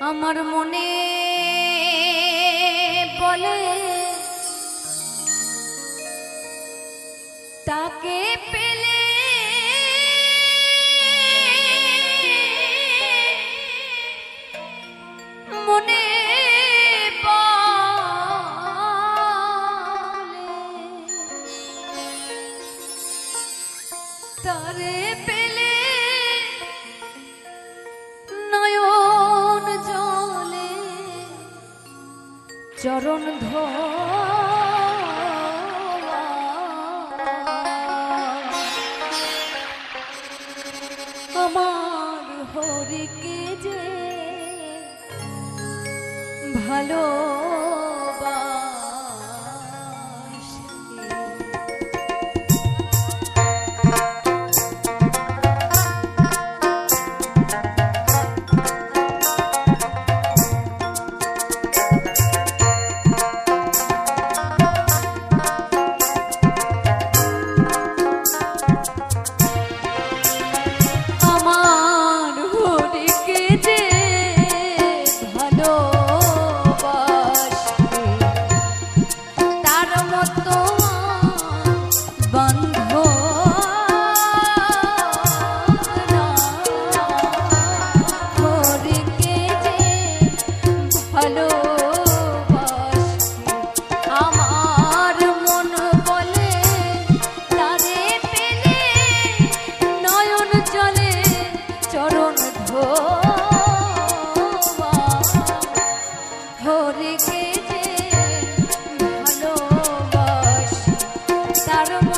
আমার মনে বলে চরণ ধ আমার হরিকে যে ভালো I don't know.